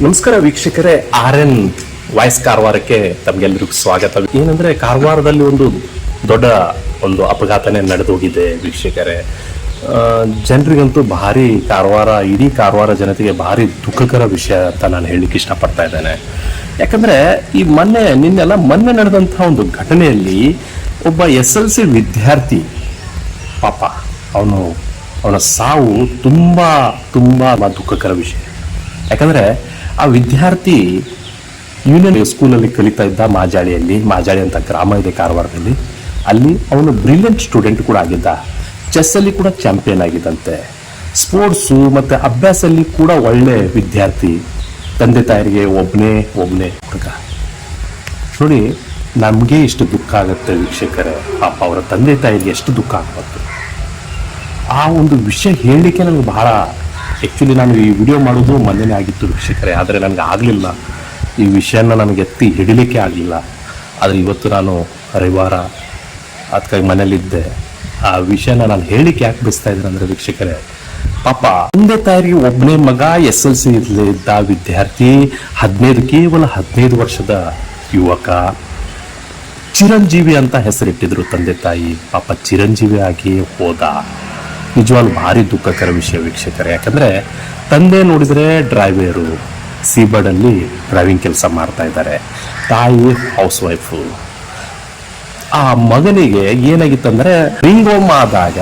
ನಮಸ್ಕಾರ ವೀಕ್ಷಕರೇ R N voice ಕಾರವಾರಕ್ಕೆ ತಮಗೆಲ್ಲರಿಗೂ ಸ್ವಾಗತ. ಏನಂದ್ರೆ, ಕಾರವಾರದಲ್ಲಿ ಒಂದು ದೊಡ್ಡ ಒಂದು ಅಪಘಾತನೇ ನಡೆದೋಗಿದೆ ವೀಕ್ಷಕರೇ. ಜನರಿಗಂತೂ ಭಾರಿ ಕಾರವಾರ, ಇಡೀ ಕಾರವಾರ ಜನತೆಗೆ ಭಾರಿ ದುಃಖಕರ ವಿಷಯ ಅಂತ ನಾನು ಹೇಳಲಿಕ್ಕೆ ಇಷ್ಟಪಡ್ತಾ ಇದ್ದೇನೆ. ಯಾಕಂದ್ರೆ, ಈ ಮೊನ್ನೆ, ನಿನ್ನೆಲ್ಲ ಮೊನ್ನೆ ನಡೆದಂತಹ ಒಂದು ಘಟನೆಯಲ್ಲಿ ಒಬ್ಬ ಎಸ್ ಎಲ್ ಸಿ ವಿದ್ಯಾರ್ಥಿ, ಪಾಪ, ಅವನು, ಅವನ ಸಾವು ತುಂಬ ತುಂಬ ದುಃಖಕರ ವಿಷಯ. ಯಾಕಂದ್ರೆ ಆ ವಿದ್ಯಾರ್ಥಿ ಯೂನಿಯನ್ ಸ್ಕೂಲಲ್ಲಿ ಕಲಿತಾ ಇದ್ದ ಮಾಜಾಳಿಯಲ್ಲಿ, ಮಾಜಾಳಿ ಅಂತ ಗ್ರಾಮ ಇದೆ ಕಾರವಾರದಲ್ಲಿ, ಅಲ್ಲಿ ಅವನು ಬ್ರಿಲಿಯಂಟ್ ಸ್ಟೂಡೆಂಟ್ ಕೂಡ ಆಗಿದ್ದ. ಚೆಸ್ಸಲ್ಲಿ ಕೂಡ ಚಾಂಪಿಯನ್ ಆಗಿದ್ದಂತೆ. ಸ್ಪೋರ್ಟ್ಸು ಮತ್ತು ಅಭ್ಯಾಸಲ್ಲಿ ಕೂಡ ಒಳ್ಳೆ ವಿದ್ಯಾರ್ಥಿ. ತಂದೆ ತಾಯರಿಗೆ ಒಬ್ಬನೇ ಒಬ್ಬನೇ ಹುಡುಗ. ನೋಡಿ, ನಮಗೆ ಎಷ್ಟು ದುಃಖ ಆಗುತ್ತೆ ವೀಕ್ಷಕರೇ. ಪಾಪ ಅವರ ತಂದೆ ತಾಯಿಗೆ ಎಷ್ಟು ದುಃಖ ಆಗಬಾರ್ದು. ಆ ಒಂದು ವಿಷಯ ಹೇಳಲಿಕ್ಕೆ ನನಗೆ ಬಹಳ ಆ್ಯಕ್ಚುಲಿ ನಾನು ಈ ವಿಡಿಯೋ ಮಾಡೋದು ಮೊನ್ನೆನೇ ಆಗಿತ್ತು ವೀಕ್ಷಕರೇ, ಆದರೆ ನನಗೆ ಆಗಲಿಲ್ಲ. ಈ ವಿಷಯನ ನನಗೆ ಎತ್ತಿ ಹಿಡಿಲಿಕ್ಕೆ ಆಗಲಿಲ್ಲ. ಆದರೆ ಇವತ್ತು ನಾನು ರವಿವಾರ ಅದಕ್ಕಾಗಿ ಮನೇಲಿದ್ದೆ ಆ ವಿಷಯನ ನಾನು ಹೇಳಿಕ್ಕೆ ಯಾಕೆ ಬಿಸ್ತಾ ಇದ್ದೀನಿ ಅಂದರೆ ವೀಕ್ಷಕರೇ, ಪಾಪ ತಂದೆ ತಾಯಿಗೆ ಒಬ್ಬನೇ ಮಗ ಎಸ್ ಎಲ್ ಸಿ ಇದ್ದ ವಿದ್ಯಾರ್ಥಿ, ಹದಿನೈದು, ಕೇವಲ ಹದಿನೈದು ವರ್ಷದ ಯುವಕ, ಚಿರಂಜೀವಿ ಅಂತ ಹೆಸರಿಟ್ಟಿದ್ರು ತಂದೆ ತಾಯಿ. ಪಾಪ ಚಿರಂಜೀವಿ ಆಗಿ ಹೋದ. ನಿಜವಾಗ್ಲೂ ಭಾರಿ ದುಃಖಕರ ವಿಷಯ ವೀಕ್ಷಕರೇ. ಯಾಕಂದರೆ ತಂದೆ ನೋಡಿದರೆ ಡ್ರೈವರು ಸೀಬಡಲ್ಲಿ ಡ್ರೈವಿಂಗ್ ಕೆಲಸ ಮಾಡ್ತಾ ಇದ್ದಾರೆ. ತಾಯಿ ಹೌಸ್ ವೈಫು ಆ ಮಗನಿಗೆ ಏನಾಗಿತ್ತಂದ್ರೆ ರಿಂಗೋಮ್ ಆದಾಗ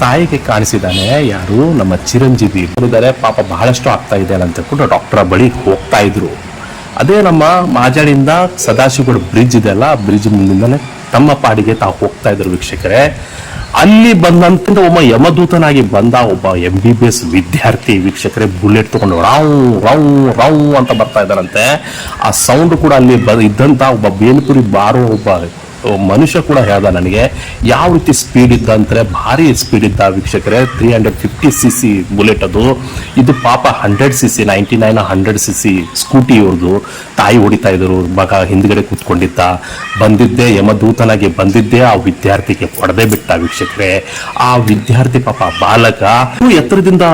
ತಾಯಿಗೆ ಕಾಣಿಸಿದಾನೆ, ಯಾರು ನಮ್ಮ ಚಿರಂಜೀವಿ? ನೋಡಿದರೆ ಪಾಪ ಬಹಳಷ್ಟು ಆಗ್ತಾ ಇದೆ ಅಂತ ಕೂಡ ಡಾಕ್ಟರ್ ಬಳಿ ಹೋಗ್ತಾ ಇದ್ರು. ಅದೇ ನಮ್ಮ ಮಾಜಾಳಿಂದ ಸದಾಶಿವಗಡ ಬ್ರಿಡ್ಜ್ ಇದೆಯಲ್ಲ ಬ್ರಿಡ್ಜ್ ಮುಂದಿಂದಲೇ ತಮ್ಮ ಪಾಡಿಗೆ ತಾವು ಹೋಗ್ತಾ ಇದ್ರು ವೀಕ್ಷಕರೇ. ಅಲ್ಲಿ ಬಂದಂತ ಒಬ್ಬ ಯಮದೂತನಾಗಿ ಬಂದ ಒಬ್ಬ ಎಂ ಬಿ ಬಿ ಎಸ್ ವಿದ್ಯಾರ್ಥಿ ವೀಕ್ಷಕರೇ, ಬುಲೆಟ್ ತಗೊಂಡು ರಾವ್ ರೌ ರೌ ಅಂತ ಬರ್ತಾ ಇದ್ದಾರಂತೆ ಆ ಸೌಂಡ್ ಕೂಡ ಅಲ್ಲಿ ಬ, ಇದ್ದಂತ ಒಬ್ಬ ಬೇಲ್ಪುರಿ ಬಾರೋ ಒಬ್ಬ ಮನುಷ್ಯ ಕೂಡ ಹೇಳ್ದ ನನಗೆ, ಯಾವ ರೀತಿ ಸ್ಪೀಡ್ ಇದ್ದ ಅಂದ್ರೆ ಭಾರಿ ಸ್ಪೀಡ್ ಇದ್ದ ವೀಕ್ಷಕರೇ three hundred fifty C C bullet ಅದು. ಇದು ಪಾಪ hundred C C ninety nine hundred C C scooty ಇವ್ರದ್ದು ತಾಯಿ ಹೊಡಿತಾ ಇದ್ರು, ಮಗ ಹಿಂದ್ಗಡೆ ಕೂತ್ಕೊಂಡಿದ್ದ. ಬಂದಿದ್ದೆ ಯಮದೂತನಾಗಿ ಬಂದಿದ್ದೆ ಆ ವಿದ್ಯಾರ್ಥಿಗೆ ಹೊಡೆದೇ ಬಿಟ್ಟ ವೀಕ್ಷಕರೇ. ಆ ವಿದ್ಯಾರ್ಥಿ ಪಾಪ ಬಾಲಕ ಎತ್ತರದಿಂದ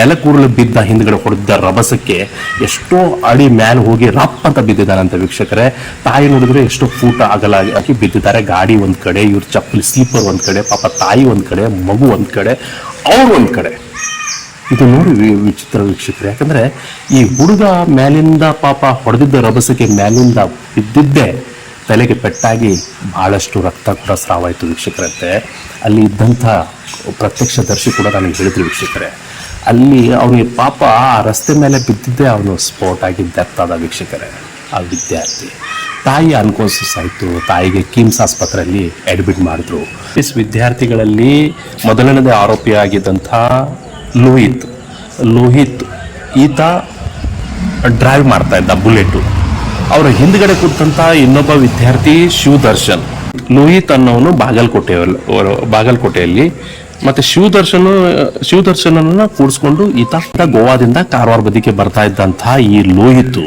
ನೆಲಕೂರಲು ಬಿದ್ದ ಹಿಂದ್ಗಡೆ ಹೊಡೆದ ರಭಸಕ್ಕೆ ಎಷ್ಟೋ ಅಡಿ ಮ್ಯಾಲ್ ಹೋಗಿ ರಪ್ ಅಂತ ಬಿದ್ದಿದ್ದಾನಂತ ವೀಕ್ಷಕರೇ. ತಾಯಿ ನೋಡಿದ್ರೆ ಎಷ್ಟೋ ಫೂಟ ಅಗಲ ಆಗಿ ಬಿದ್ದಿದ್ದಾರೆ. ಗಾಡಿ ಒಂದು ಕಡೆ, ಇವ್ರ ಚಪ್ಪಲಿ, ಸ್ಲೀಪರ್ ಒಂದು ಕಡೆ, ಪಾಪ ತಾಯಿ ಒಂದು ಕಡೆ, ಮಗು ಒಂದು ಕಡೆ, ಅವ್ರು ಒಂದು ಕಡೆ. ಇದು ನೋಡಿ ವಿಚಿತ್ರ ವೀಕ್ಷಕರು. ಯಾಕಂದ್ರೆ ಈ ಹುಡುಗ ಮೇಲಿಂದ ಪಾಪ ಹೊಡೆದಿದ್ದ ರಭಸಕ್ಕೆ ಮೇಲಿಂದ ಬಿದ್ದಿದ್ದೆ ತಲೆಗೆ ಪೆಟ್ಟಾಗಿ ಬಹಳಷ್ಟು ರಕ್ತ ಕೂಡ ಸ್ರಾವಾಯಿತು ವೀಕ್ಷಕರಂತೆ. ಅಲ್ಲಿ ಇದ್ದಂಥ ಪ್ರತ್ಯಕ್ಷದರ್ಶಿ ಕೂಡ ನನಗೆ ಹೇಳಿದ್ರು ವೀಕ್ಷಕರೇ. ಅಲ್ಲಿ ಅವನಿಗೆ ಪಾಪ ಆ ರಸ್ತೆ ಮೇಲೆ ಬಿದ್ದಿದ್ದೆ ಅವನು ಸ್ಫೋಟ್ ಆಗಿ ದತ್ತಾದ ವೀಕ್ಷಕರೇ, ಆ ವಿದ್ಯಾರ್ಥಿ. ತಾಯಿ ಅನ್ಕೋಸಿಸ್ ಆಯಿತು. ತಾಯಿಗೆ ಕಿಮ್ಸ್ ಆಸ್ಪತ್ರೆಯಲ್ಲಿ ಅಡ್ಮಿಟ್ ಮಾಡಿದ್ರು. ಇಸ್ ವಿದ್ಯಾರ್ಥಿಗಳಲ್ಲಿ ಮೊದಲನೇದೇ ಆರೋಪಿಯಾಗಿದ್ದಂಥ ಲೋಹಿತ್. ಲೋಹಿತ್ ಈತ ಡ್ರೈವ್ ಮಾಡ್ತಾ ಇದ್ದ ಬುಲೆಟು. ಅವರ ಹಿಂದ್ಗಡೆ ಕೂತಂಥ ಇನ್ನೊಬ್ಬ ವಿದ್ಯಾರ್ಥಿ ಶಿವದರ್ಶನ್. ಲೋಹಿತ್ ಅನ್ನೋನು ಬಾಗಲಕೋಟೆ ಬಾಗಲಕೋಟೆಯಲ್ಲಿ ಮತ್ತೆ ಶಿವದರ್ಶನ್ ಶಿವದರ್ಶನನ್ನ ಕೂಡಿಸ್ಕೊಂಡು ಈತ ಗೋವಾದಿಂದ ಕಾರವಾರ ಬದಿಗೆ ಬರ್ತಾ ಇದ್ದಂತಹ ಈ ಲೋಹಿತು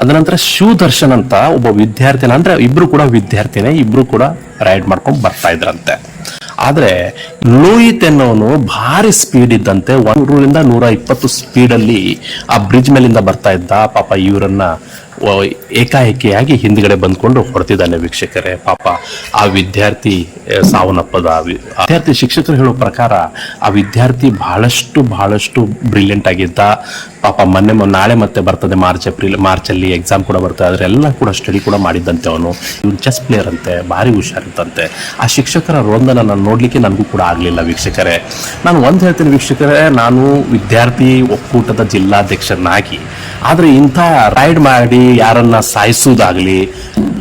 ಅದನಂತರ ಶಿವದರ್ಶನ್ ಅಂತ ಒಬ್ಬ ವಿದ್ಯಾರ್ಥಿನ, ಅಂದ್ರೆ ಇಬ್ರು ಕೂಡ ವಿದ್ಯಾರ್ಥಿನೇ, ಇಬ್ರು ಕೂಡ ರೈಡ್ ಮಾಡ್ಕೊಂಡು ಬರ್ತಾ ಇದ್ರಂತೆ. ಆದ್ರೆ ಲೋಹಿತ್ ಎನ್ನುವನು ಭಾರಿ ಸ್ಪೀಡ್ ಇದ್ದಂತೆ, ಒಂದೂರಿಂದ ನೂರ ಇಪ್ಪತ್ತು ಸ್ಪೀಡ್ ಅಲ್ಲಿ ಆ ಬ್ರಿಡ್ಜ್ ಮೇಲಿಂದ ಬರ್ತಾ ಇದ್ದ ಪಾಪ ಇವರನ್ನ ಏಕಾಏಕಿಯಾಗಿ ಹಿಂದ್ಗಡೆ ಬಂದ್ಕೊಂಡು ಹೊಡ್ತಿದ್ದಾನೆ ವೀಕ್ಷಕರೇ, ಪಾಪ ಆ ವಿದ್ಯಾರ್ಥಿ ಸಾವನ್ನಪ್ಪದ ವಿದ್ಯಾರ್ಥಿ ಶಿಕ್ಷಕರು ಹೇಳೋ ಪ್ರಕಾರ ಆ ವಿದ್ಯಾರ್ಥಿ ಬಹಳಷ್ಟು ಬಹಳಷ್ಟು ಬ್ರಿಲಿಯಂಟ್ ಆಗಿದ್ದ, ಪಾಪ ಮೊನ್ನೆ ನಾಳೆ ಮತ್ತೆ ಬರ್ತದೆ ಮಾರ್ಚ್, ಏಪ್ರಿಲ್ ಮಾರ್ಚ್ ಅಲ್ಲಿ ಎಕ್ಸಾಮ್ ಕೂಡ ಬರ್ತದೆ, ಅದರೆಲ್ಲ ಕೂಡ ಸ್ಟಡಿ ಕೂಡ ಮಾಡಿದ್ದಂತೆ ಅವನು. ಇವನು ಚೆಸ್ ಪ್ಲೇಯರ್ ಅಂತೆ, ಭಾರಿ ಹುಷಾರಿದ್ದಂತೆ. ಆ ಶಿಕ್ಷಕರ ರೋಂದನ ನಾನು ನೋಡಲಿಕ್ಕೆ ನನಗೂ ಕೂಡ ಆಗಲಿಲ್ಲ ವೀಕ್ಷಕರೇ. ನಾನು ಒಂದು ಹೇಳ್ತೀನಿ ವೀಕ್ಷಕರೇ, ನಾನು ವಿದ್ಯಾರ್ಥಿ ಒಕ್ಕೂಟದ ಜಿಲ್ಲಾಧ್ಯಕ್ಷರನ್ನಾಗಿ, ಆದ್ರೆ ಇಂಥ ರೈಡ್ ಮಾಡಿ ಯಾರನ್ನ ಸಾಯಿಸುವುದಾಗ್ಲಿ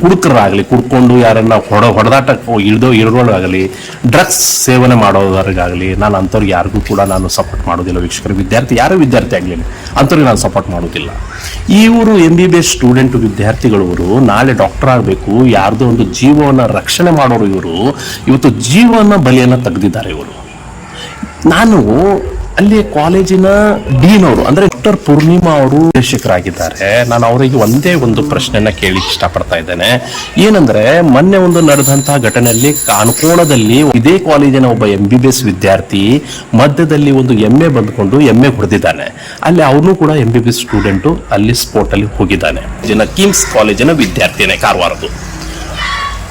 ಕುಡ್ಕರಾಗಲಿ ಕುಡ್ಕೊಂಡು ಯಾರನ್ನ ಹೊಡ ಹೊಡೆದಾಟ ಇಳಿದೋ ಇರೋದಾಗಲಿ ಡ್ರಗ್ಸ್ ಸೇವನೆ ಮಾಡೋದ್ರಿಗಾಗಲಿ, ನಾನು ಅಂಥವ್ರಿಗೆ ಯಾರಿಗೂ ಕೂಡ ನಾನು ಸಪೋರ್ಟ್ ಮಾಡೋದಿಲ್ಲ ವೀಕ್ಷಕರು. ವಿದ್ಯಾರ್ಥಿ, ಯಾರು ವಿದ್ಯಾರ್ಥಿ ಆಗಲಿ ಅಂಥವ್ರಿಗೆ ನಾನು ಸಪೋರ್ಟ್ ಮಾಡೋದಿಲ್ಲ. ಇವರು M B B S student ವಿದ್ಯಾರ್ಥಿಗಳವರು ನಾಳೆ ಡಾಕ್ಟರ್ ಆಗಬೇಕು, ಯಾರ್ದೋ ಒಂದು ಜೀವವನ್ನು ರಕ್ಷಣೆ ಮಾಡೋರು ಇವರು, ಇವತ್ತು ಜೀವನ ಬಲಿಯನ್ನು ತೆಗೆದಿದ್ದಾರೆ ಇವರು. ನಾನು ಅಲ್ಲಿ ಕಾಲೇಜಿನ ಡೀನ್ ಅವರು, ಅಂದ್ರೆ ಡಾಕ್ಟರ್ ಪೂರ್ಣಿಮಾ ಅವರು ನಿರ್ದೇಶಕರಾಗಿದ್ದಾರೆ. ನಾನು ಅವರಿಗೆ ಒಂದೇ ಒಂದು ಪ್ರಶ್ನೆನ ಕೇಳಿ ಇಷ್ಟಪಡ್ತಾ ಇದ್ದೇನೆ. ಏನಂದ್ರೆ, ಮೊನ್ನೆ ಒಂದು ನಡೆದಂತಹ ಘಟನೆಯಲ್ಲಿ ಕಾನ್ಕೋಣದಲ್ಲಿ ಇದೇ ಕಾಲೇಜಿನ ಒಬ್ಬ ಎಂ ಬಿ ಬಿ ಎಸ್ ವಿದ್ಯಾರ್ಥಿ ಮಧ್ಯದಲ್ಲಿ ಒಂದು ಎಮ್ಮೆ ಬಂದ್ಕೊಂಡು ಎಮ್ಮೆ ಹೊಡೆದಿದ್ದಾನೆ. ಅಲ್ಲಿ ಅವನು ಕೂಡ M B B S student ಅಲ್ಲಿ ಸ್ಪೋರ್ಟ್ ಅಲ್ಲಿ ಹೋಗಿದ್ದಾನೆ. ಕಿಮ್ಸ್ ಕಾಲೇಜಿನ ವಿದ್ಯಾರ್ಥಿನೇ ಕಾರವಾರದು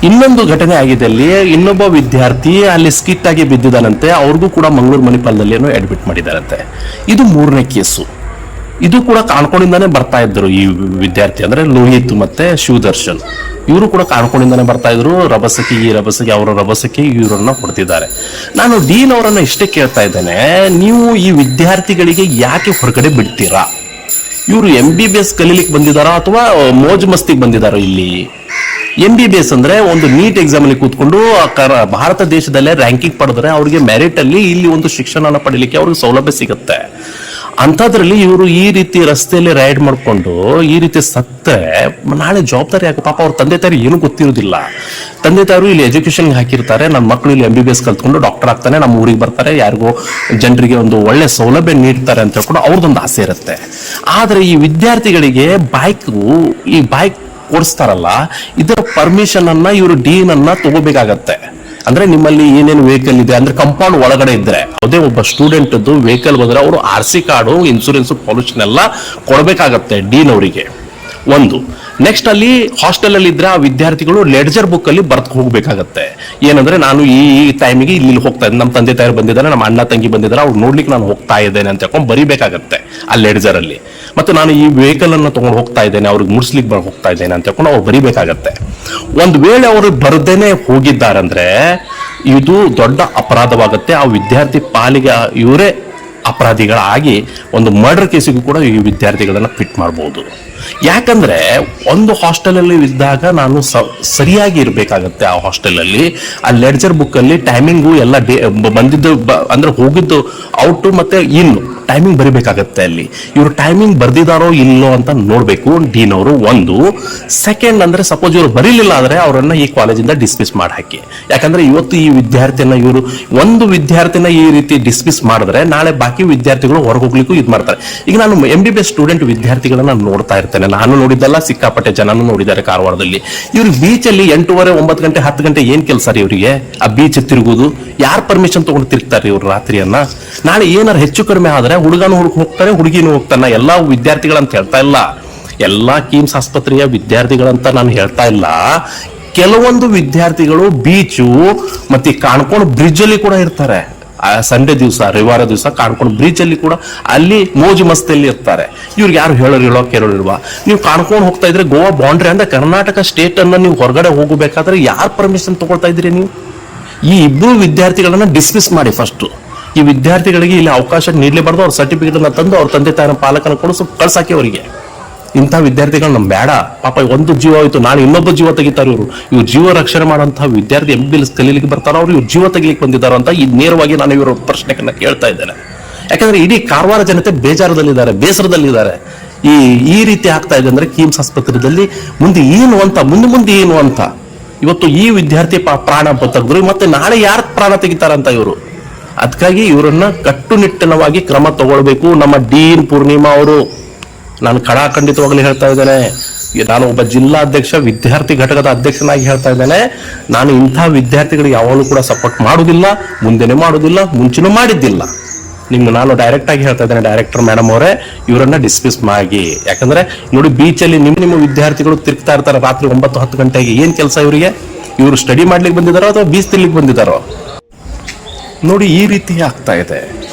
ಇನ್ನೊಂದು ಘಟನೆ ಆಗಿದೆ ಅಲ್ಲಿ. ಇನ್ನೊಬ್ಬ ವಿದ್ಯಾರ್ಥಿ ಅಲ್ಲಿ ಸ್ಕಿಟ್ ಆಗಿ ಬಿದ್ದಿದ್ದಾನಂತೆ. ಅವ್ರಿಗೂ ಕೂಡ ಮಂಗಳೂರು ಮಣಿಪಾಲದಲ್ಲಿ ಅಡ್ಮಿಟ್ ಮಾಡಿದಾರಂತೆ ಇದು ಮೂರನೇ ಕೇಸು ಇದು ಕೂಡ ಕಾಣ್ಕೊಂಡಿಂದಾನೆ ಬರ್ತಾ ಇದ್ರು ಈ ವಿದ್ಯಾರ್ಥಿ ಅಂದ್ರೆ ಲೋಹಿತ್ ಮತ್ತೆ ಶಿವದರ್ಶನ್. ಇವರು ಕೂಡ ಕಾಣ್ಕೊಂಡಿಂದಾನೆ ಬರ್ತಾ ಇದ್ರು. ರಭಸಕ್ಕೆ ಈ ರಭಸಕ್ಕೆ ಅವರ ರಭಸಕ್ಕೆ ಇವರನ್ನ ಕೊಡ್ತಿದ್ದಾರೆ. ನಾನು ಡೀನ್ ಅವರನ್ನ ಇಷ್ಟೇ ಕೇಳ್ತಾ ಇದ್ದೇನೆ, ನೀವು ಈ ವಿದ್ಯಾರ್ಥಿಗಳಿಗೆ ಯಾಕೆ ಹೊರಗಡೆ ಬಿಡ್ತೀರಾ? ಇವರು ಎಂ ಬಿ ಬಿ ಎಸ್ ಕಲೀಲಿಕ್ಕೆ ಬಂದಿದಾರಾ ಅಥವಾ ಮೋಜ್ ಮಸ್ತಿಗೆ ಬಂದಿದಾರೋ ಇಲ್ಲಿ? ಎಂ ಬಿ ಬಿ ಎಸ್ ಅಂದ್ರೆ ಒಂದು ನೀಟ್ ಎಕ್ಸಾಮ್ ಅಲ್ಲಿ ಕೂತ್ಕೊಂಡು ಭಾರತ ದೇಶದಲ್ಲೇ ರ್ಯಾಂಕಿಂಗ್ ಪಡೆದ್ರೆ ಅವ್ರಿಗೆ ಮೆರಿಟ್ ಅಲ್ಲಿ ಇಲ್ಲಿ ಒಂದು ಶಿಕ್ಷಣನ ಪಡಿಲಿಕ್ಕೆ ಅವ್ರಿಗೆ ಸೌಲಭ್ಯ ಸಿಗುತ್ತೆ. ಅಂಥದ್ರಲ್ಲಿ ಇವರು ಈ ರೀತಿ ರಸ್ತೆಯಲ್ಲಿ ರೈಡ್ ಮಾಡ್ಕೊಂಡು, ಈ ರೀತಿ ಸತ್ತರೆ ನಾಳೆ ಜವಾಬ್ದಾರಿ ಯಾಕೆ ಪಾಪ ಅವ್ರ ತಂದೆ ತಾಯಿ ಏನು ಗೊತ್ತಿರೋದಿಲ್ಲ. ತಂದೆ ತಾಯಿರು ಇಲ್ಲಿ ಎಜುಕೇಶನ್ ಹಾಕಿರ್ತಾರೆ ನನ್ನ ಮಕ್ಕಳು ಇಲ್ಲಿ ಎಂ ಬಿ ಬಿ ಎಸ್ ಕಲ್ತ್ಕೊಂಡು ಡಾಕ್ಟರ್ ಆಗ್ತಾನೆ, ನಮ್ಮ ಊರಿಗೆ ಬರ್ತಾರೆ, ಯಾರಿಗೋ ಜನರಿಗೆ ಒಂದು ಒಳ್ಳೆ ಸೌಲಭ್ಯ ನೀಡ್ತಾರೆ ಅಂತ ಹೇಳ್ಕೊಂಡು ಅವ್ರದ್ದೊಂದು ಆಸೆ ಇರುತ್ತೆ. ಆದರೆ ಈ ವಿದ್ಯಾರ್ಥಿಗಳಿಗೆ ಬೈಕ್ ಈ ಬೈಕ್ ಓಡಿಸ್ತಾರಲ್ಲ, ಇದರ ಪರ್ಮಿಷನ್ ಅನ್ನ ಇವರು ಡೀನ್ ಅನ್ನ ತಗೋಬೇಕಾಗತ್ತೆ. ಅಂದ್ರೆ ನಿಮ್ಮಲ್ಲಿ ಏನೇನು ವೆಹಿಕಲ್ ಇದೆ ಅಂದ್ರೆ ಕಂಪೌಂಡ್ ಒಳಗಡೆ ಇದ್ರೆ ಅದೇ ಒಬ್ಬ ಸ್ಟೂಡೆಂಟ್ ವೆಹಿಕಲ್ ಬಂದ್ರೆ ಅವರು R C card insurance pollution ಎಲ್ಲ ಕೊಡಬೇಕಾಗತ್ತೆ ಡೀನ್ ಅವರಿಗೆ. ಒಂದು ನೆಕ್ಸ್ಟ್ ಅಲ್ಲಿ ಹಾಸ್ಟೆಲ್ ಅಲ್ಲಿ ಇದ್ರೆ ಆ ವಿದ್ಯಾರ್ಥಿಗಳು ಲೆಡ್ಜರ್ ಬುಕ್ ಅಲ್ಲಿ ಬರ್ತ್ ಹೋಗ್ಬೇಕಾಗತ್ತೆ. ಏನಂದ್ರೆ ನಾನು ಈ ಟೈಮಿಗೆ ಇಲ್ಲಿ ಹೋಗ್ತಾ ಇದ್ದೇನೆ ನಮ್ಮ ತಂದೆ ತಾಯಿ ಬಂದಿದ್ದಾರೆ, ನಮ್ಮ ಅಣ್ಣ, ತಂಗಿ ಬಂದಿದ್ದಾರೆ, ಅವ್ರು ನೋಡ್ಲಿಕ್ಕೆ ನಾನು ಹೋಗ್ತಾ ಇದ್ದೇನೆ ಅಂತ ಹೇಳ್ಕೊಂಡು ಬರೀಬೇಕಾಗತ್ತೆ ಆ ಲೆಡ್ಜರ್ ಅಲ್ಲಿ. ಮತ್ತೆ ನಾನು ಈ ವೆಹಿಕಲ್ ಅನ್ನು ತಗೊಂಡು ಹೋಗ್ತಾ ಇದ್ದೇನೆ, ಅವ್ರಿಗೆ ಮುಡಿಸ್ಲಿಕ್ಕೆ ಹೋಗ್ತಾ ಇದ್ದೇನೆ ಅಂತ ಹೇಳ್ಕೊಂಡು ಅವ್ರು ಬರಿಬೇಕಾಗತ್ತೆ. ಒಂದು ವೇಳೆ ಅವರು ಬರ್ದೇನೆ ಹೋಗಿದ್ದಾರಂದ್ರೆ, ಇದು ದೊಡ್ಡ ಅಪರಾಧವಾಗುತ್ತೆ. ಆ ವಿದ್ಯಾರ್ಥಿ ಪಾಲಿಗೆ, ಇವರೇ ಅಪರಾಧಿಗಳಾಗಿ ಒಂದು ಮರ್ಡರ್ ಕೇಸಿಗೂ ಕೂಡ ಈ ವಿದ್ಯಾರ್ಥಿಗಳನ್ನು ಫಿಟ್ ಮಾಡಬಹುದು ಯಾಕಂದ್ರೆ ಒಂದು ಹಾಸ್ಟೆಲ್ ಅಲ್ಲಿ ಇದ್ದಾಗ ನಾನು ಸರಿಯಾಗಿ ಇರಬೇಕಾಗತ್ತೆ ಆ ಹಾಸ್ಟೆಲ್ ಅಲ್ಲಿ ಆ ಲೆಡ್ಜರ್ ಬುಕ್ ಅಲ್ಲಿ ಟೈಮಿಂಗು ಎಲ್ಲ ಡೇ- ಬಂದಿದ್ದು ಅಂದ್ರೆ ಹೋಗಿದ್ದು ಔಟ್ ಮತ್ತೆ ಇನ್ನು ಟೈಮಿಂಗ್ ಬರಿಬೇಕಾಗತ್ತೆ ಅಲ್ಲಿ. ಇವರು ಟೈಮಿಂಗ್ ಬರ್ದಿದಾರೋ ಇಲ್ಲೋ ಅಂತ ನೋಡಬೇಕು ಡೀನ್ ಅವರು ಒಂದು. ಸೆಕೆಂಡ್ ಅಂದ್ರೆ ಸಪೋಸ್ ಇವರು ಬರೀಲಿಲ್ಲ ಅಂದ್ರೆ ಅವರನ್ನ ಈ ಕಾಲೇಜಿಂದ ಡಿಸ್ಮಿಸ್ ಮಾಡಿ ಹಾಕಿ ಯಾಕಂದ್ರೆ ಇವತ್ತು ಈ ವಿದ್ಯಾರ್ಥಿನ ಇವರು, ಒಂದು ವಿದ್ಯಾರ್ಥಿನ ಈ ರೀತಿ ಡಿಸ್ಮಿಸ್ ಮಾಡಿದ್ರೆ ನಾಳೆ ಬಾಕಿ ವಿದ್ಯಾರ್ಥಿಗಳು ಹೊರಗೆ ಹೋಗ್ಲಿಕ್ಕೂ ಇದು ಮಾಡ್ತಾರೆ. ಈಗ ನಾನು ಎಂ ಬಿ ಬಿ ಸ್ಟೂಡೆಂಟ್ ವಿದ್ಯಾರ್ಥಿಗಳನ್ನ ನೋಡ್ತಾ ಇರ್ತೇನೆ. ನಾನು ನೋಡಿದ್ದಲ್ಲ, ಸಿಕ್ಕಾಪಟ್ಟೆ ಜನನು ನೋಡಿದ್ದಾರೆ ಕಾರವಾರದಲ್ಲಿ. ಇವ್ರು ಬೀಚ್ ಅಲ್ಲಿ ಎಂಟೂವರೆ, ಒಂಬತ್ತು ಗಂಟೆ, ಹತ್ತು ಗಂಟೆ ಏನ್ ಕೆಲಸ ರೀ ಇವರಿಗೆ? ಆ ಬೀಚ್ ತಿರುಗುದು. ಯಾರು ಪರ್ಮಿಷನ್ ತಗೊಂಡು ತಿರ್ಗ್ತಾರೆ ಇವ್ರು ರಾತ್ರಿಯನ್ನ? ನಾಳೆ ಏನಾರು ಹೆಚ್ಚು ಕಡಿಮೆ ಆದ್ರೆ ಹುಡುಗನು ಹುಡುಗ ಹೋಗ್ತಾರೆ ಹುಡುಗಿನೂ ಹೋಗ್ತಾನ. ಎಲ್ಲಾ ವಿದ್ಯಾರ್ಥಿಗಳಂತ ಹೇಳ್ತಾ ಇಲ್ಲ. ಎಲ್ಲಾ ಕೀಮ್ಸ್ ಆಸ್ಪತ್ರೆಯ ವಿದ್ಯಾರ್ಥಿಗಳಂತ ನಾನು ಹೇಳ್ತಾ ಇಲ್ಲ. ಕೆಲವೊಂದು ವಿದ್ಯಾರ್ಥಿಗಳು ಬೀಚು ಮತ್ತೆ ಕಾಣ್ಕೊಂಡು ಬ್ರಿಡ್ಜ್ ಅಲ್ಲಿ ಕೂಡ ಇರ್ತಾರೆ. ಸಂಡೇ ದಿವಸ, ರವಿವಾರ ದಿವಸ ಕಾಣ್ಕೊಂಡು ಬ್ರಿಡ್ಜ್ ಅಲ್ಲಿ ಕೂಡ ಅಲ್ಲಿ ಮೋಜು ಮಸ್ತಿಯಲ್ಲಿ ಇರ್ತಾರೆ. ಇವ್ರಿಗೆ ಯಾರು ಹೇಳೋರು ಹೇಳೋಕೆ ಕೇಳೋರಿಲ್ವಾ ನೀವು ಕಾಣ್ಕೊಂಡು ಹೋಗ್ತಾ ಇದ್ರೆ ಗೋವಾ ಬೌಂಡ್ರಿ ಅಂದ್ರೆ ಕರ್ನಾಟಕ ಸ್ಟೇಟ್ ಅನ್ನ ನೀವು ಹೊರಗಡೆ ಹೋಗಬೇಕಾದ್ರೆ ಯಾರು ಪರ್ಮಿಷನ್ ತಗೊಳ್ತಾ ಇದ್ರಿ ನೀವು? ಈ ಇಬ್ಬರು ವಿದ್ಯಾರ್ಥಿಗಳನ್ನ ಡಿಸ್ಮಿಸ್ ಮಾಡಿ ಫಸ್ಟ್ ಈ ವಿದ್ಯಾರ್ಥಿಗಳಿಗೆ ಇಲ್ಲಿ ಅವಕಾಶ ನೀಡಲೇಬಾರ್ದು, ಅವ್ರ ಸರ್ಟಿಫಿಕೇಟ್ ಅನ್ನ ತಂದು ಅವ್ರ ತಂದೆ ತಾಯಿನ ಪಾಲಕನ ಕೊಡಿಸ್ ಕಳ್ಸಾಕಿ ಅವರಿಗೆ. ಇಂಥ ವಿದ್ಯಾರ್ಥಿಗಳು ನಮ್ ಬೇಡ. ಪಾಪ ಒಂದು ಜೀವ ಹೋಯ್ತು, ನಾನು ಇನ್ನೊಬ್ಬ ಜೀವ ತೆಗಿತಾರೆ ಇವರು. ಇವ್ರು ಜೀವ ರಕ್ಷಣೆ ಮಾಡೋಂಥ ವಿದ್ಯಾರ್ಥಿ ಎಂ ಬಿ ಕಲೀಲಿಕ್ಕೆ ಬರ್ತಾರೋ, ಅವ್ರು ಇವ್ರು ಜೀವ ತೆಗಿಲಿಕ್ಕೆ ಬಂದಿದ್ದಾರೆ ಅಂತ ಈ ನೇರವಾಗಿ ನಾನು ಇವರ ಪ್ರಶ್ನೆಗಳನ್ನ ಕೇಳ್ತಾ ಇದ್ದೇನೆ. ಯಾಕಂದ್ರೆ ಇಡೀ ಕಾರವಾರ ಜನತೆ ಬೇಜಾರದಲ್ಲಿದ್ದಾರೆ, ಬೇಸರದಲ್ಲಿದ್ದಾರೆ. ಈ ಈ ರೀತಿ ಆಗ್ತಾ ಇದೆ ಅಂದ್ರೆ ಕಿಮ್ಸ್ ಆಸ್ಪತ್ರೆಯಲ್ಲಿ ಮುಂದೆ ಏನು ಅಂತ, ಮುಂದೆ ಮುಂದೆ ಏನು ಅಂತ. ಇವತ್ತು ಈ ವಿದ್ಯಾರ್ಥಿ ಪ್ರಾಣ ತೆಗೆದ್ರು ಮತ್ತೆ ನಾಳೆ ಯಾರು ಪ್ರಾಣ ತೆಗಿತಾರಂತ ಇವರು? ಅದಕ್ಕಾಗಿ ಇವರನ್ನ ಕಟ್ಟುನಿಟ್ಟಿನವಾಗಿ ಕ್ರಮ ತಗೊಳ್ಬೇಕು ನಮ್ಮ ಡೀನ್ ಪೂರ್ಣಿಮಾ ಅವರು. ನಾನು ಕಡಾಖಂಡಿತವಾಗ್ಲೂ ಹೇಳ್ತಾ ಇದ್ದೇನೆ. ನಾನು ಒಬ್ಬ ಜಿಲ್ಲಾಧ್ಯಕ್ಷ, ವಿದ್ಯಾರ್ಥಿ ಘಟಕದ ಅಧ್ಯಕ್ಷನಾಗಿ ಹೇಳ್ತಾ ಇದ್ದೇನೆ. ನಾನು ಇಂಥ ವಿದ್ಯಾರ್ಥಿಗಳಿಗೆ ಯಾವಾಗಲೂ ಕೂಡ ಸಪೋರ್ಟ್ ಮಾಡುವುದಿಲ್ಲ, ಮುಂದೆನೆ ಮಾಡುವುದಿಲ್ಲ, ಮುಂಚೆನೂ ಮಾಡಿದ್ದಿಲ್ಲ. ನಿಮ್ಗೆ ನಾನು ಡೈರೆಕ್ಟ್ ಆಗಿ ಹೇಳ್ತಾ ಇದ್ದೇನೆ ಡೈರೆಕ್ಟರ್ ಮೇಡಮ್ ಅವರೇ, ಇವರನ್ನ ಡಿಸ್ಮಿಸ್ ಮಾಡಿ. ಯಾಕಂದ್ರೆ, ನೋಡಿ ಬೀಚಲ್ಲಿ ನಿಮ್ಮ ನಿಮ್ಮ ವಿದ್ಯಾರ್ಥಿಗಳು ತಿರುಗ್ತಾ ಇರ್ತಾರೆ ರಾತ್ರಿ ಒಂಬತ್ತು ಹತ್ತು ಗಂಟೆಗೆ. ಏನು ಕೆಲಸ ಇವರಿಗೆ? ಇವರು ಸ್ಟಡಿ ಮಾಡ್ಲಿಕ್ಕೆ ಬಂದಿದ್ದಾರೋ ಅಥವಾ ಬೀಚ್ ತಿರ್ಲಿಕ್ಕೆ ಬಂದಿದ್ದಾರೋ? ನೋಡಿ, ಈ ರೀತಿ ಆಗ್ತಾ ಇದೆ.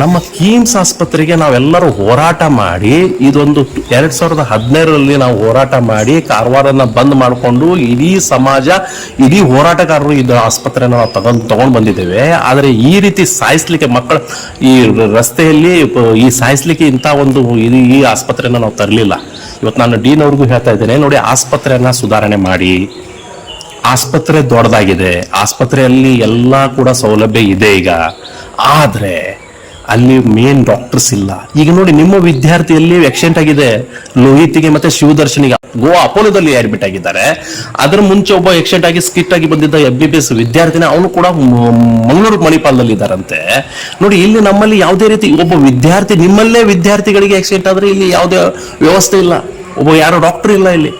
ನಮ್ಮ ಕೀಮ್ಸ್ ಆಸ್ಪತ್ರೆಗೆ ನಾವೆಲ್ಲರೂ ಹೋರಾಟ ಮಾಡಿ, ಇದೊಂದು ಎರಡ್ ಸಾವಿರದ ಹದಿನೈದರಲ್ಲಿ ನಾವು ಹೋರಾಟ ಮಾಡಿ ಕಾರವಾರನ ಬಂದ್ ಮಾಡಿಕೊಂಡು ಇಡೀ ಸಮಾಜ, ಇಡೀ ಹೋರಾಟಗಾರರು ಇದು ಆಸ್ಪತ್ರೆನ ನಾವು ತಗೊಂಡು ತಗೊಂಡು ಬಂದಿದ್ದೇವೆ. ಆದರೆ ಈ ರೀತಿ ಸಾಯಿಸ್ಲಿಕ್ಕೆ ಮಕ್ಕಳ, ಈ ರಸ್ತೆಯಲ್ಲಿ ಈ ಸಾಯಿಸ್ಲಿಕ್ಕೆ ಇಂಥ ಒಂದು ಈ ಆಸ್ಪತ್ರೆನ ನಾವು ತರಲಿಲ್ಲ. ಇವತ್ತು ನಾನು ಡೀನ್ ಅವ್ರಿಗೂ ಹೇಳ್ತಾ ಇದ್ದೇನೆ, ನೋಡಿ ಆಸ್ಪತ್ರೆಯನ್ನ ಸುಧಾರಣೆ ಮಾಡಿ. ಆಸ್ಪತ್ರೆ ದೊಡ್ಡದಾಗಿದೆ, ಆಸ್ಪತ್ರೆಯಲ್ಲಿ ಎಲ್ಲ ಕೂಡ ಸೌಲಭ್ಯ ಇದೆ ಈಗ. ಆದ್ರೆ ಅಲ್ಲಿ ಮೇನ್ ಡಾಕ್ಟರ್ಸ್ ಇಲ್ಲ. ಈಗ ನೋಡಿ ನಿಮ್ಮ ವಿದ್ಯಾರ್ಥಿಯಲ್ಲಿ ಆಕ್ಸಿಡೆಂಟ್ ಆಗಿದೆ. ಲೋಹಿತಿಗೆ ಮತ್ತೆ ಶಿವದರ್ಶನಿಗೆ. ಗೋವಾ ಅಪೋಲೋದಲ್ಲಿ ಅಡ್ಮಿಟ್ ಆಗಿದ್ದಾರೆ. ಅದರ ಮುಂಚೆ ಒಬ್ಬ ಆಕ್ಸಿಡೆಂಟ್ ಆಗಿ ಸ್ಕಿಟ್ ಆಗಿ ಬಂದಿದ್ದ ಎಂ ಬಿ ಬಿ ಎಸ್ ವಿದ್ಯಾರ್ಥಿನ ಅವನು ಕೂಡ ಮಂಗಳೂರು ಮಣಿಪಾಲದಲ್ಲಿ ಇದ್ದಾರಂತೆ. ನೋಡಿ ಇಲ್ಲಿ ನಮ್ಮಲ್ಲಿ ಯಾವುದೇ ರೀತಿ ಒಬ್ಬ ವಿದ್ಯಾರ್ಥಿ, ನಿಮ್ಮಲ್ಲೇ ವಿದ್ಯಾರ್ಥಿಗಳಿಗೆ ಆಕ್ಸಿಡೆಂಟ್ ಆದ್ರೆ ಇಲ್ಲಿ ಯಾವುದೇ ವ್ಯವಸ್ಥೆ ಇಲ್ಲ. ಒಬ್ಬ ಯಾರೋ ಡಾಕ್ಟರ್ ಇಲ್ಲ ಇಲ್ಲಿ.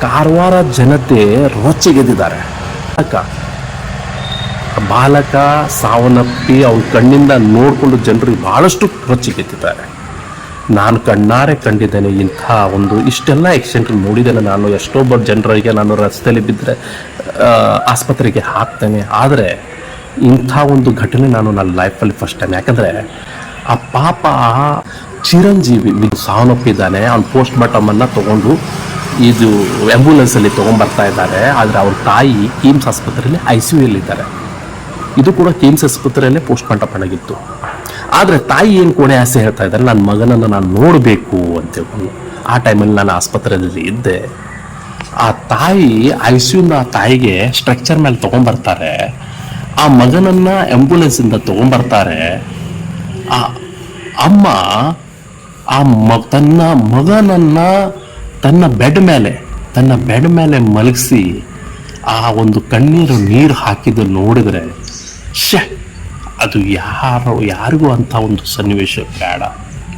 ಕಾರವಾರ ಜನತೆ ರೊಚ್ಚಿಗೆದ್ದಿದ್ದಾರೆ. ಬಾಲಕ ಸಾವನ್ನಪ್ಪಿ ಅವನ ಕಣ್ಣಿಂದ ನೋಡಿಕೊಂಡು ಜನರು ಬಹಳಷ್ಟು ರೊಚ್ಚಿಗೆದ್ದಿದ್ದಾರೆ ನಾನು ಕಣ್ಣಾರೆ ಕಂಡಿದ್ದೇನೆ, ಇಂಥ ಒಂದು ಇಷ್ಟೆಲ್ಲ ಆಕ್ಸಿಡೆಂಟ್ ನೋಡಿದ್ದೇನೆ ನಾನು. ಎಷ್ಟೊಬ್ಬ ಜನರಿಗೆ ನಾನು ರಸ್ತೆಯಲ್ಲಿ ಬಿದ್ದರೆ ಆಸ್ಪತ್ರೆಗೆ ಹಾಕ್ತೇನೆ. ಆದರೆ ಇಂಥ ಒಂದು ಘಟನೆ ನಾನು ನನ್ನ ಲೈಫಲ್ಲಿ ಫಸ್ಟ್ ಟೈಮ್ ಯಾಕಂದರೆ ಆ ಪಾಪ ಚಿರಂಜೀವಿ ಸಾವನ್ನಪ್ಪಿದ್ದಾನೆ ಅವ್ನು ಪೋಸ್ಟ್ ಮಾರ್ಟಮನ್ನು ತೊಗೊಂಡು ಇದು ಆ್ಯಂಬುಲೆನ್ಸಲ್ಲಿ ತೊಗೊಂಬರ್ತಾ ಇದ್ದಾರೆ. ಆದರೆ ಅವ್ರ ತಾಯಿ ಕಿಮ್ಸ್ ಆಸ್ಪತ್ರೆಯಲ್ಲಿ ಐ ಸಿ ಇದ್ದಾರೆ ಇದು ಕೂಡ ಕಿಮ್ಸ್ ಆಸ್ಪತ್ರೆಯಲ್ಲೇ ಪೋಸ್ಟ್ ಮಾರ್ಟಮ್ ಆಗಿತ್ತು. ಆದರೆ ತಾಯಿ ಏನು ಕೋಣೆ ಆಸೆ ಹೇಳ್ತಾ ಇದ್ದಾರೆ? ನನ್ನ ಮಗನನ್ನು ನಾನು ನೋಡಬೇಕು ಅಂತ ಹೇಳ್ಕೊಂಡು ಆ ಟೈಮಲ್ಲಿ ನಾನು ಆಸ್ಪತ್ರೆಯಲ್ಲಿ ಇದ್ದೆ. ಆ ತಾಯಿ ಐ ಸಿಯಿಂದ ಆ ತಾಯಿಗೆ ಸ್ಟ್ರಕ್ಚರ್ ಮೇಲೆ ತಗೊಂಬರ್ತಾರೆ. ಆ ಮಗನನ್ನ ಆಂಬ್ಯುಲೆನ್ಸ್ ಇಂದ ತಗೊಂಬರ್ತಾರೆ. ಆ ಅಮ್ಮ ಆ ಮ ತನ್ನ ಮಗನನ್ನ ತನ್ನ ಬೆಡ್ ಮೇಲೆ, ತನ್ನ ಬೆಡ್ ಮೇಲೆ ಮಲಗಿಸಿ ಆ ಒಂದು ಕಣ್ಣೀರು ನೀರು ಹಾಕಿದ್ದು ನೋಡಿದ್ರೆ ಶೇ ಅದು ಯಾರು, ಯಾರಿಗೂ ಅಂತ ಒಂದು ಸನ್ನಿವೇಶ ಬೇಡ.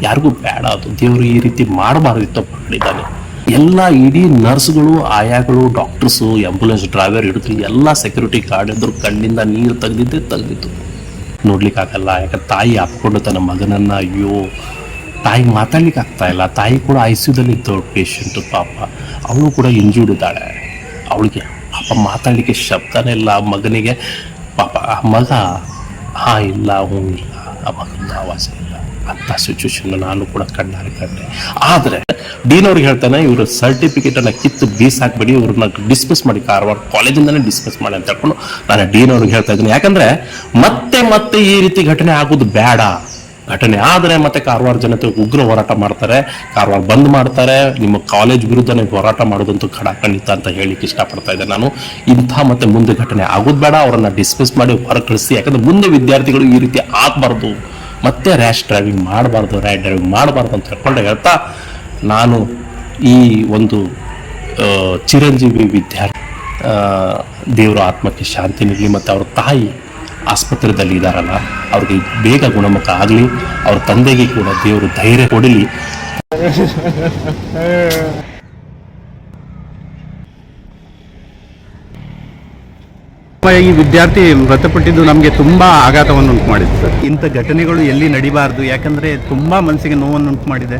ಯಾರಿಗೂ ಬೇಡ ಅದು. ದೇವರು ಈ ರೀತಿ ಮಾಡಬಾರ್ದಿತ್ತು ಮಾಡಿದ್ದಾನೆ ಎಲ್ಲ ಇಡೀ ನರ್ಸ್ಗಳು, ಆಯಾಗಳು, ಡಾಕ್ಟರ್ಸು ಆಂಬುಲೆನ್ಸ್ ಡ್ರೈವರ್ ಹಿಡಿದು ಎಲ್ಲ ಸೆಕ್ಯೂರಿಟಿ ಗಾರ್ಡ್ ಇದ್ರು ಕಣ್ಣಿಂದ ನೀರು ತೆಗೆದಿದ್ದೆ ತೆಗೆದಿತ್ತು ನೋಡ್ಲಿಕ್ಕಾಗಲ್ಲ, ಯಾಕೆ ತಾಯಿ ಹಾಕ್ಕೊಂಡು ತನ್ನ ಮಗನನ್ನ, ಅಯ್ಯೋ, ತಾಯಿ ಮಾತಾಡ್ಲಿಕ್ಕೆ ಆಗ್ತಾ ಇಲ್ಲ. ತಾಯಿ ಕೂಡ ಐ ದಲ್ಲಿ ಇದ್ದವಳು ಪೇಷಂಟು, ಪಾಪ. ಅವಳು ಕೂಡ ಇಂಜೂರ್ಡ್ ಇದ್ದಾಳೆ. ಅವಳಿಗೆ ಪಾಪ ಮಾತಾಡ್ಲಿಕ್ಕೆ ಶಬ್ದನೇ ಇಲ್ಲ. ಮಗನಿಗೆ ಮಗ, ಹಾ, ಇಲ್ಲ, ಹ್ಞೂ, ಇಲ್ಲ ಆ ಮಗನ ಆವಾಸ ಇಲ್ಲ. ಅಂತ ಸಿಚುವೇಶನ್ ನಾನು ಕೂಡ ಕಣ್ಣಾರೆ ಕಂಡೆ. ಆದರೆ, ಡೀನ್ ಅವ್ರಿಗೆ ಹೇಳ್ತಾನೆ, ಇವರು ಸರ್ಟಿಫಿಕೇಟ್ ಅನ್ನ ಕಿತ್ತು ಬೀಸ್ ಹಾಕ್ಬೇಡಿ ಇವ್ರನ್ನ ಡಿಸ್ಮಿಸ್ ಮಾಡಿ ಕಾರವಾರ ಕಾಲೇಜಿಂದಾನೇ ಡಿಸ್ಮಿಸ್ ಮಾಡಿ ಅಂತ ಹೇಳ್ಕೊಂಡು ನಾನು ಡೀನ್ ಅವ್ರಿಗೆ ಹೇಳ್ತಾ ಇದ್ದೀನಿ. ಯಾಕಂದ್ರೆ, ಮತ್ತೆ ಮತ್ತೆ ಈ ರೀತಿ ಘಟನೆ ಆಗೋದು ಬೇಡ. ಘಟನೆ ಆದರೆ ಮತ್ತೆ ಕಾರವಾರ ಜನತೆ ಉಗ್ರ ಹೋರಾಟ ಮಾಡ್ತಾರೆ. ಕಾರವಾರ ಬಂದ್ ಮಾಡ್ತಾರೆ. ನಿಮ್ಮ ಕಾಲೇಜ್ ವಿರುದ್ಧನೇ ಹೋರಾಟ ಮಾಡೋದಂತೂ ಖಡಾಖಂಡಿತ ಅಂತ ಹೇಳಿಕ್ಕೆ ಇಷ್ಟಪಡ್ತಾ ಇದ್ದೆ ನಾನು. ಇಂಥ ಮತ್ತೆ ಮುಂದೆ ಘಟನೆ ಆಗೋದು ಬೇಡ. ಅವರನ್ನು ಡಿಸ್ಮಿಸ್ ಮಾಡಿ ಹೊರ ಕಳಿಸಿ. ಯಾಕಂದ್ರೆ ಮುಂದೆ ವಿದ್ಯಾರ್ಥಿಗಳು ಈ ರೀತಿ ಆಗಬಾರ್ದು. ಮತ್ತೆ ರ್ಯಾಶ್ ಡ್ರೈವಿಂಗ್ ಮಾಡಬಾರ್ದು ರ್ಯಾಶ್ ಡ್ರೈವಿಂಗ್ ಮಾಡಬಾರ್ದು ಅಂತ ಹೇಳ್ಕೊಂಡು. ಹೇಳ್ತಾ ನಾನು ಈ ಒಂದು ಚಿರಂಜೀವಿ ವಿದ್ಯಾರ್ಥಿ ದೇವರ ಆತ್ಮಕ್ಕೆ ಶಾಂತಿ ನೀಡಲಿ. ಮತ್ತು ಅವ್ರ ತಾಯಿ ಆಸ್ಪತ್ರೆಯಲ್ಲಿ ಇದ್ದಾರಲ್ಲ ಅವ್ರಿಗೆ ಬೇಗ ಗುಣಮುಖ ಆಗಲಿ ಅವ್ರ ತಂದೆಗೆ ಕೂಡ ದೇವರು ಧೈರ್ಯ ಕೊಡಲಿ. ಈ ವಿದ್ಯಾರ್ಥಿ ಮೃತಪಟ್ಟಿದ್ದು ನಮಗೆ ತುಂಬಾ ಆಘಾತವನ್ನು ಉಂಟು ಮಾಡಿದೆ ಸರ್ ಇಂಥ ಘಟನೆಗಳು ಎಲ್ಲಿ ನಡಿಬಾರ್ದು? ಯಾಕಂದ್ರೆ ತುಂಬಾ ಮನಸ್ಸಿಗೆ ನೋವನ್ನು ಉಂಟು ಮಾಡಿದೆ.